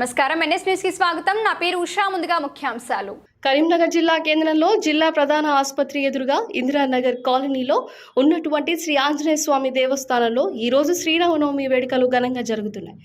నమస్కారం. ఎన్ఎస్ న్యూస్కి స్వాగతం. నా పేరు ఉషా. ముందుగా ముఖ్యాంశాలు. కరీంనగర్ జిల్లా కేంద్రంలో జిల్లా ప్రధాన ఆసుపత్రి ఎదురుగా ఇందిరానగర్ కాలనీలో ఉన్నటువంటి శ్రీ ఆంజనేయ స్వామి దేవస్థానంలో ఈరోజు శ్రీరామనవమి వేడుకలు ఘనంగా జరుగుతున్నాయి.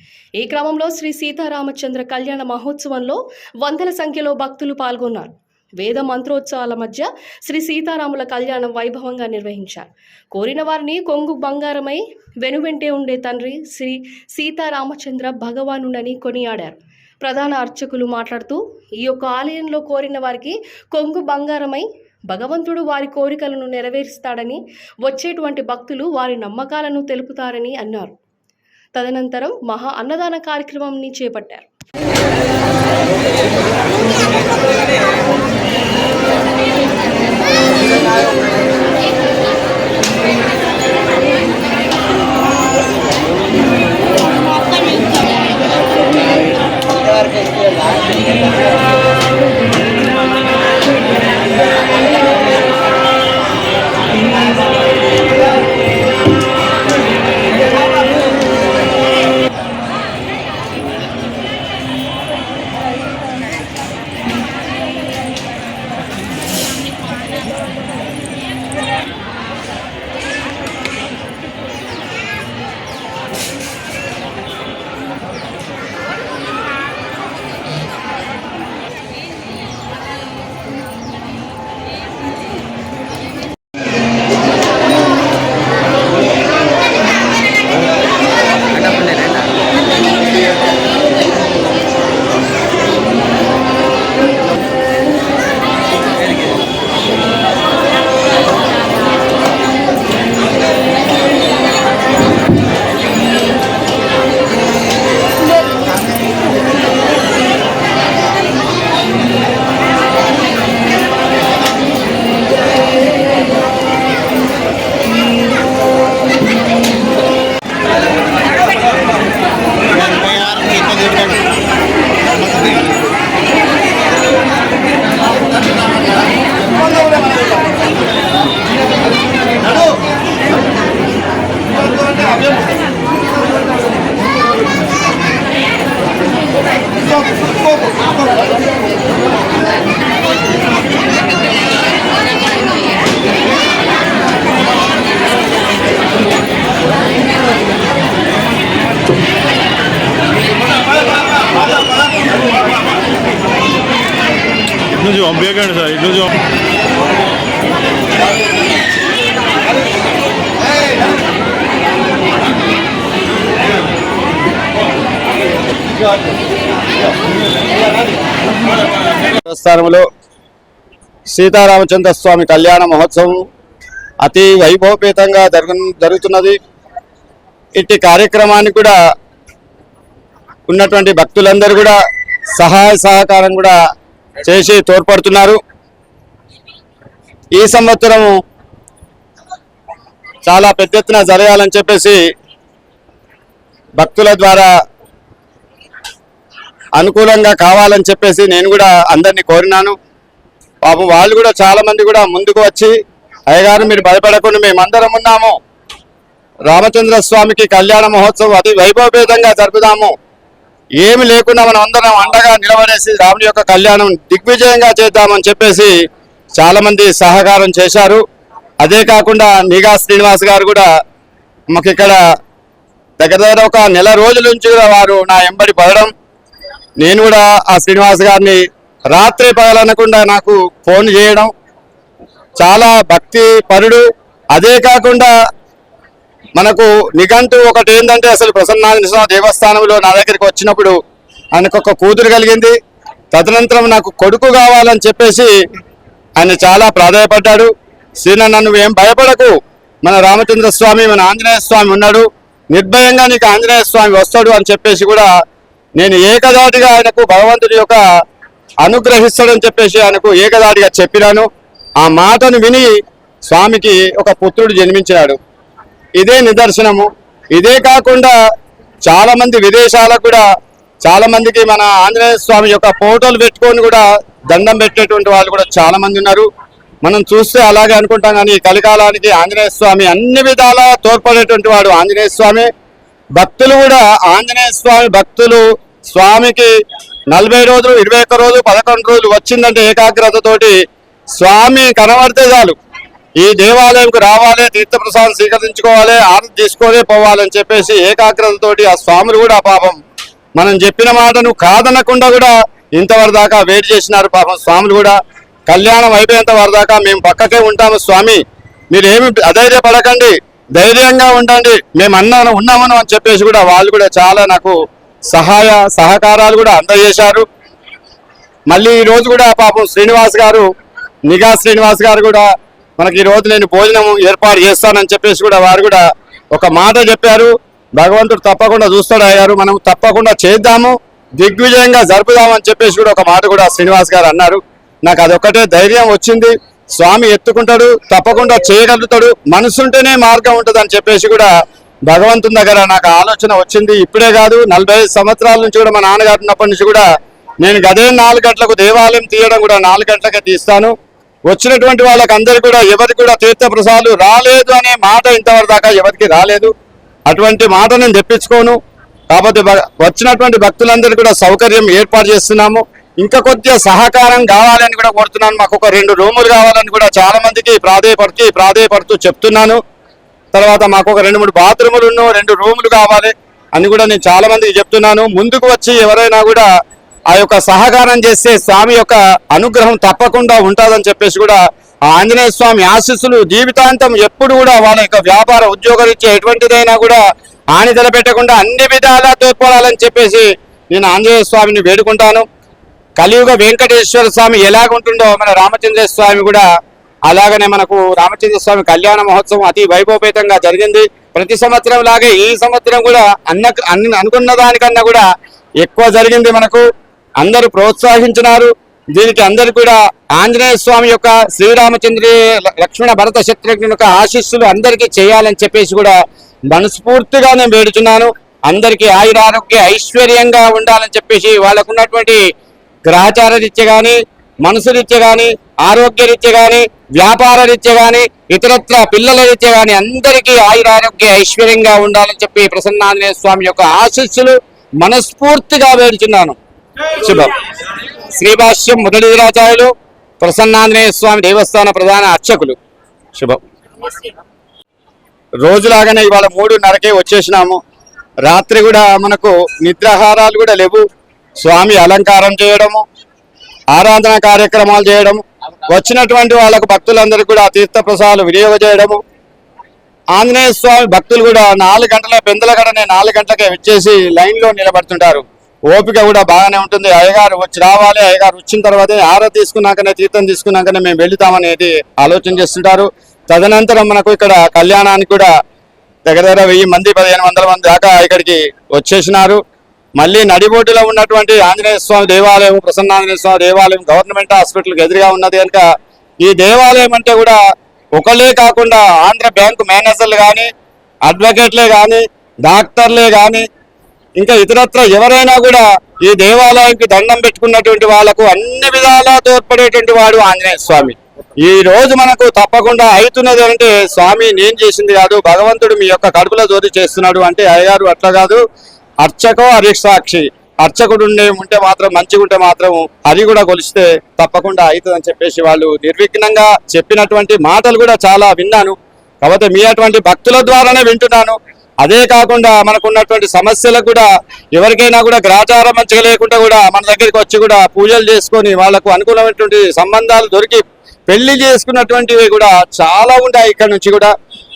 ఈ క్రమంలో శ్రీ సీతారామచంద్ర కళ్యాణ మహోత్సవంలో వందల సంఖ్యలో భక్తులు పాల్గొన్నారు. వేద మంత్రోత్సవాల మధ్య శ్రీ సీతారాముల కళ్యాణం వైభవంగా నిర్వహించారు. కోరిన వారిని కొంగు బంగారమై వెనువెంటే ఉండే తండ్రి శ్రీ సీతారామచంద్ర భగవానుడని కొనియాడారు. ప్రధాన అర్చకులు మాట్లాడుతూ ఈ యొక్క ఆలయంలో కోరిన వారికి కొంగు బంగారమై భగవంతుడు వారి కోరికలను నెరవేరుస్తాడని వచ్చేటువంటి భక్తులు వారి నమ్మకాలను తెలుపుతారని అన్నారు. తదనంతరం మహా అన్నదాన కార్యక్రమంని చేపట్టారు. ఇటు నుంచి పంపించకండి సార్ ఇటు నుంచి దేవస్థానంలో సీతారామచంద్ర స్వామి కళ్యాణ మహోత్సవం అతి వైభవపేతంగా జరుగు జరుగుతున్నది. ఇట్టి కార్యక్రమాన్ని కూడా ఉన్నటువంటి భక్తులందరూ కూడా సహాయ సహకారం కూడా చేసి తోడ్పడుతున్నారు. ఈ సంవత్సరం చాలా పెద్ద ఎత్తున జరగాలని చెప్పేసి భక్తుల ద్వారా అనుకూలంగా కావాలని చెప్పేసి నేను కూడా అందరినీ కోరినాను. పాపం వాళ్ళు కూడా చాలామంది కూడా ముందుకు వచ్చి అయ్యగారు మీరు భయపడకుండా మేమందరం ఉన్నాము. రామచంద్ర స్వామికి కళ్యాణ మహోత్సవం అతి వైభవభేదంగా జరుపుదాము. ఏమి లేకుండా మనం అందరం అండగా నిలబడేసి రాముని యొక్క కళ్యాణం దిగ్విజయంగా చేద్దామని చెప్పేసి చాలామంది సహకారం చేశారు. అదే కాకుండా నిఘా శ్రీనివాస్ గారు కూడా మాకు ఇక్కడ దగ్గర దగ్గర ఒక నెల రోజుల నుంచి కూడా వారు నా ఎంబడి పడడం. నేను కూడా ఆ శ్రీనివాస్ గారిని రాత్రి పగలనకుండా నాకు ఫోన్ చేయడం. చాలా భక్తి పరుడు అదే కాకుండా మనకు నిఘంటు ఒకటి ఏంటంటే అసలు ప్రసన్నాంజన దేవస్థానంలో నా దగ్గరికి వచ్చినప్పుడు ఆయనకు ఒక కూతురు కలిగింది. తదనంతరం నాకు కొడుకు కావాలని చెప్పేసి ఆయన చాలా ప్రాధాయపడ్డాడు. శ్రీన నన్ను ఏం భయపడకు. మన రామచంద్ర స్వామి మన ఆంజనేయ స్వామి ఉన్నాడు. నిర్భయంగా నీకు ఆంజనేయ స్వామి వస్తాడు అని చెప్పేసి కూడా నేను ఏకదాటిగా ఆయనకు భగవంతుడి యొక్క అనుగ్రహిస్తాడని చెప్పేసి ఆయనకు ఏకదాటిగా చెప్పినాను. ఆ మాటను విని స్వామికి ఒక పుత్రుడు జన్మించినాడు. ఇదే నిదర్శనము. ఇదే కాకుండా చాలా మంది విదేశాలకు కూడా చాలా మందికి మన ఆంజనేయ స్వామి యొక్క ఫోటోలు పెట్టుకొని కూడా దండం పెట్టేటువంటి వాళ్ళు కూడా చాలా మంది ఉన్నారు. మనం చూస్తే అలాగే అనుకుంటాం కానీ ఈ కలికాలానికి ఆంజనేయ స్వామి అన్ని విధాలా తోడ్పడేటువంటి వాడు ఆంజనేయ స్వామి. భక్తులు కూడా ఆంజనేయ స్వామి భక్తులు స్వామికి నలభై రోజులు ఇరవై ఒక్క రోజులు పదకొండు రోజులు వచ్చిందంటే ఏకాగ్రతతోటి స్వామి కనబడితే చాలు. ఈ దేవాలయంకు రావాలి తీర్థప్రసాదం స్వీకరించుకోవాలి ఆర్డర్ తీసుకొని పోవాలని చెప్పేసి ఏకాగ్రతతోటి ఆ స్వాములు కూడా పాపం మనం చెప్పిన మాటను కాదనకుండా కూడా ఇంతవరకు దాకా వెయిట్ చేసినారు పాపం స్వాములు కూడా. కళ్యాణం అయిపోయేంత వరకు దాకా మేము పక్కకే ఉంటాము స్వామి. మీరేమి అధైర్యపడకండి ధైర్యంగా ఉండండి. మేము అన్నా ఉన్నామను అని చెప్పేసి కూడా వాళ్ళు కూడా చాలా నాకు సహాయ సహకారాలు కూడా అందజేశారు. మళ్ళీ ఈరోజు కూడా పాపం శ్రీనివాస్ గారు నిఘా శ్రీనివాస్ గారు కూడా మనకి ఈ రోజు నేను భోజనం ఏర్పాటు చేస్తానని చెప్పేసి కూడా వారు కూడా ఒక మాట చెప్పారు. భగవంతుడు తప్పకుండా చూస్తాడు అయ్యారు మనం తప్పకుండా చేద్దాము. దిగ్విజయంగా జరుపుదామని చెప్పేసి కూడా ఒక మాట కూడా శ్రీనివాస్ గారు అన్నారు. నాకు అదొక్కటే ధైర్యం వచ్చింది. స్వామి ఎత్తుకుంటాడు తప్పకుండా చేయగలుగుతాడు. మనసుంటేనే మార్గం ఉంటుంది అని చెప్పేసి కూడా భగవంతుని దగ్గర నాకు ఆలోచన వచ్చింది. ఇప్పుడే కాదు నలభై ఐదు సంవత్సరాల నుంచి కూడా మా నాన్నగారు ఉన్నప్పటి నుంచి కూడా నేను గదే నాలుగు గంటలకు దేవాలయం తీయడం కూడా నాలుగు గంటలకే తీస్తాను. వచ్చినటువంటి వాళ్ళకి అందరు కూడా ఎవరికి కూడా తీర్థప్రసాదాలు రాలేదు అనే మాట ఇంతవరకు దాకా ఎవరికి రాలేదు. అటువంటి మాట నేను తెప్పించుకోను. కాకపోతే వచ్చినటువంటి భక్తులందరూ కూడా సౌకర్యం ఏర్పాటు చేస్తున్నాము. ఇంకా కొద్దిగా సహకారం కావాలని కూడా కోరుతున్నాను. మాకు ఒక రెండు రూములు కావాలని కూడా చాలా మందికి ప్రాధేయపడుతూ ప్రాధేయపడుతూ చెప్తున్నాను. తర్వాత మాకు ఒక రెండు మూడు బాత్రూములు ఉన్న రెండు రూములు కావాలి అని కూడా నేను చాలా మందికి చెప్తున్నాను. ముందుకు వచ్చి ఎవరైనా కూడా ఆ యొక్క సహకారం చేస్తే స్వామి యొక్క అనుగ్రహం తప్పకుండా ఉంటుందని చెప్పేసి కూడా ఆ ఆంజనేయ స్వామి ఆశీస్సులు జీవితాంతం ఎప్పుడు కూడా వాళ్ళ యొక్క వ్యాపార ఉద్యోగరీత్యా ఎటువంటిదైనా కూడా హాని తలపెట్టకుండా అన్ని విధాలా తోడ్పడాలని చెప్పేసి నేను ఆంజనేయ స్వామిని వేడుకుంటాను. కలియుగ వెంకటేశ్వర స్వామి ఎలాగుంటుందో మన రామచంద్ర స్వామి కూడా అలాగనే మనకు రామచంద్ర స్వామి కళ్యాణ మహోత్సవం అతి వైభవపేతంగా జరిగింది. ప్రతి సంవత్సరం లాగే ఈ సంవత్సరం కూడా అన్న అన్ని అనుకున్న దానికన్నా కూడా ఎక్కువ జరిగింది మనకు. అందరూ ప్రోత్సహించినారు. దీనికి అందరు కూడా ఆంజనేయ స్వామి యొక్క శ్రీరామచంద్రి లక్ష్మణ భరత శత్రుఘ్న యొక్క ఆశీస్సులు అందరికీ చేయాలని చెప్పేసి కూడా మనస్ఫూర్తిగా నేను వేడుచున్నాను. అందరికీ ఆయురారోగ్య ఐశ్వర్యంగా ఉండాలని చెప్పేసి వాళ్ళకు ఉన్నటువంటి గ్రహచార రీత్య కానీ మనసు రీత్య కానీ ఆరోగ్య రీత్య కానీ వ్యాపార రీత్య కానీ ఇతరత్ర పిల్లల రీత్య కానీ అందరికీ ఆయురారోగ్య ఐశ్వర్యంగా ఉండాలని చెప్పి ప్రసన్నాంజనేయ స్వామి యొక్క ఆశీస్సులు మనస్ఫూర్తిగా వేడుచున్నాను. శుభం. శ్రీభాష్యం మొదటి ప్రసన్నాంజనేయ స్వామి దేవస్థాన ప్రధాన అర్చకులు. శుభం. రోజులాగానే ఇవాళ మూడున్నరకే వచ్చేసినాము. రాత్రి కూడా మనకు నిద్రాహారాలు కూడా లేవు. స్వామి అలంకారం చేయడము ఆరాధన కార్యక్రమాలు చేయడము వచ్చినటువంటి వాళ్ళకు భక్తులందరికీ కూడా తీర్థ ప్రసాదాలు వినియోగ చేయడము. ఆంజనేయ స్వామి భక్తులు కూడా నాలుగు గంటల పెందల నాలుగు గంటలకే వచ్చేసి లైన్లో నిలబడుతుంటారు. ఓపిక కూడా బాగానే ఉంటుంది. అయ్యగారు వచ్చి రావాలి. అయ్యగారు వచ్చిన తర్వాతే ఆర తీసుకున్నాకనే తీర్థం తీసుకున్నాకనే మేము వెళ్తామనేది ఆలోచన చేస్తుంటారు. తదనంతరం మనకు ఇక్కడ కళ్యాణానికి కూడా దగ్గర దగ్గర వెయ్యి మంది పదిహేను వందల మంది దాకా ఇక్కడికి వచ్చేసినారు. మళ్ళీ నడిబోటిలో ఉన్నటువంటి ఆంజనేయ స్వామి దేవాలయం ప్రసన్నాంజనేయ స్వామి దేవాలయం గవర్నమెంట్ హాస్పిటల్కి ఎదురుగా ఉన్నది కనుక ఈ దేవాలయం అంటే కూడా ఒకళ్ళే కాకుండా ఆంధ్ర బ్యాంకు మేనేజర్లు కానీ అడ్వకేట్లే కానీ డాక్టర్లే కానీ ఇంకా ఇతరత్ర ఎవరైనా కూడా ఈ దేవాలయంకి దండం పెట్టుకున్నటువంటి వాళ్ళకు అన్ని విధాలా తోడ్పడేటువంటి వాడు ఆంజనేయ స్వామి. ఈ రోజు మనకు తప్పకుండా అవుతున్నది అంటే స్వామి నేను చేసింది కాదు భగవంతుడు మీ యొక్క కడుపులో జోరి చేస్తున్నాడు అంటే అయ్యారు అట్లా కాదు. అర్చకో అరిసాక్షి అర్చకుడు ఉండే ఉంటే మాత్రం మంచిగా ఉంటే మాత్రం అది కూడా కొలిస్తే తప్పకుండా అవుతుందని చెప్పేసి వాళ్ళు నిర్విఘ్నంగా చెప్పినటువంటి మాటలు కూడా చాలా విన్నాను. కాకపోతే మీ అటువంటి భక్తుల ద్వారానే వింటున్నాను. అదే కాకుండా మనకున్నటువంటి సమస్యలకు కూడా ఎవరికైనా కూడా గ్రాచారం మంచిగా లేకుండా కూడా మన దగ్గరికి వచ్చి కూడా పూజలు చేసుకొని వాళ్ళకు అనుకూలమైనటువంటి సంబంధాలు దొరికి పెళ్ళి చేసుకున్నటువంటివి కూడా చాలా ఉంటాయి ఇక్కడ నుంచి కూడా.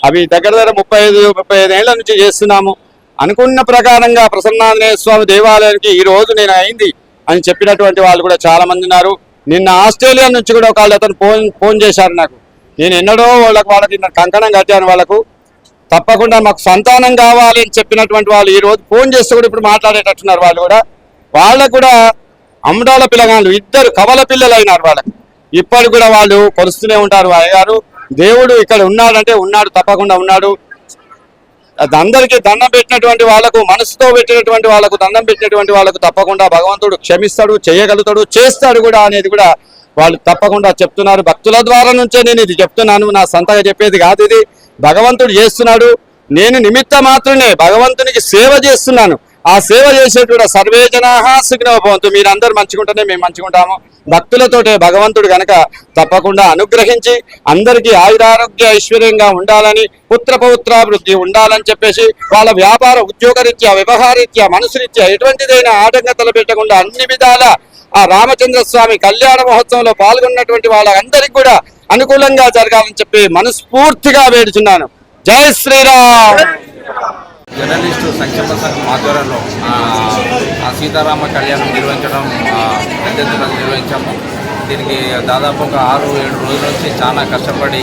అవి దగ్గర దగ్గర ముప్పై ఐదు ముప్పై ఐదు ఏళ్ళ నుంచి చేస్తున్నాము. అనుకున్న ప్రకారంగా ప్రసన్నాంజనేయ స్వామి దేవాలయానికి ఈ రోజు నేను అయింది అని చెప్పినటువంటి వాళ్ళు కూడా చాలా మంది ఉన్నారు. నిన్న ఆస్ట్రేలియా నుంచి కూడా ఒక అతను ఫోన్ ఫోన్ చేశారు నాకు. నేను ఎన్నడో వాళ్ళకు వాళ్ళకి కంకణం కట్టాను వాళ్ళకు. తప్పకుండా మాకు సంతానం కావాలి అని చెప్పినటువంటి వాళ్ళు ఈరోజు ఫోన్ చేస్తే కూడా ఇప్పుడు మాట్లాడేటట్టున్నారు వాళ్ళు కూడా. వాళ్ళకు కూడా అమ్మడాల పిల్లగాళ్ళు ఇద్దరు కవల పిల్లలు అయినారు వాళ్ళకి. ఇప్పటికి కూడా వాళ్ళు కొలుస్తూనే ఉంటారు అయ్యారు దేవుడు ఇక్కడ ఉన్నాడంటే ఉన్నాడు తప్పకుండా ఉన్నాడు. అది అందరికీ దండం పెట్టినటువంటి వాళ్ళకు మనసుతో పెట్టినటువంటి వాళ్ళకు దండం పెట్టినటువంటి వాళ్ళకు తప్పకుండా భగవంతుడు క్షమిస్తాడు చేయగలుగుతాడు చేస్తాడు కూడా అనేది కూడా వాళ్ళు తప్పకుండా చెప్తున్నారు. భక్తుల ద్వారా నుంచే నేను ఇది చెప్తున్నాను. నా సొంతగా చెప్పేది కాదు ఇది. భగవంతుడు చేస్తున్నాడు. నేను నిమిత్త మాత్రమే భగవంతునికి సేవ చేస్తున్నాను. ఆ సేవ చేసేటువంటి సర్వే జనాహ సుఖినవభవంతు మీరందరూ మంచుకుంటేనే మేము మంచుకుంటాము. భక్తులతోటే భగవంతుడు గనక తప్పకుండా అనుగ్రహించి అందరికీ ఆయురారోగ్య ఐశ్వర్యంగా ఉండాలని పుత్ర పౌత్రాభివృద్ధి ఉండాలని చెప్పేసి వాళ్ళ వ్యాపార ఉద్యోగరీత్యా వ్యవహారీత్యా మనసురీత్యా ఎటువంటిదైనా ఆటంకతలు పెట్టకుండా అన్ని విధాల ఆ రామచంద్ర స్వామి కళ్యాణ మహోత్సవంలో పాల్గొన్నటువంటి వాళ్ళందరికీ కూడా అనుకూలంగా జరగాలని చెప్పి మనస్ఫూర్తిగా వేడుచున్నాను. జై శ్రీరామ్! జర్నలిస్టు సంక్షేమ సంఘం ఆధ్వర్యంలో సీతారామ కళ్యాణం నిర్వహించడం నిర్వహించాము. దీనికి దాదాపు ఒక ఆరు ఏడు రోజుల నుంచి చాలా కష్టపడి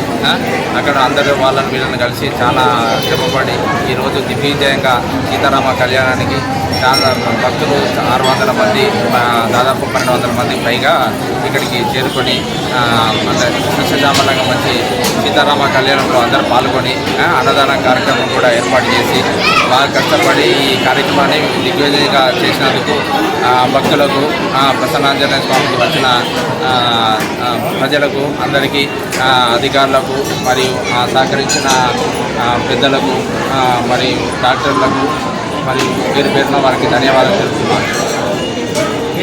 అక్కడ అందరూ వాళ్ళని వీళ్ళని కలిసి చాలా శ్రమపడి ఈరోజు దిగ్విజయంగా సీతారామ కళ్యాణానికి చాలా భక్తులు ఆరు వందల మంది దాదాపు పన్నెండు వందల మంది పైగా ఇక్కడికి చేరుకొని ఆ, మంచి సీతారామ కళ్యాణంలో అందరూ పాల్గొని అన్నదాన కార్యక్రమం కూడా ఏర్పాటు చేసి బాగా కష్టపడి ఈ కార్యక్రమాన్ని దిగ్విజయంగా చేసినందుకు భక్తులకు ఆ, ప్రసన్నాంజనేయ స్వామికి వచ్చిన ప్రజలకు అందరికీ అధికారులకు మరియు సహకరించిన పెద్దలకు మరియు డాక్టర్లకు మరియు పేరు పేరున వారికి ధన్యవాదాలు తెలుపుతున్నాను.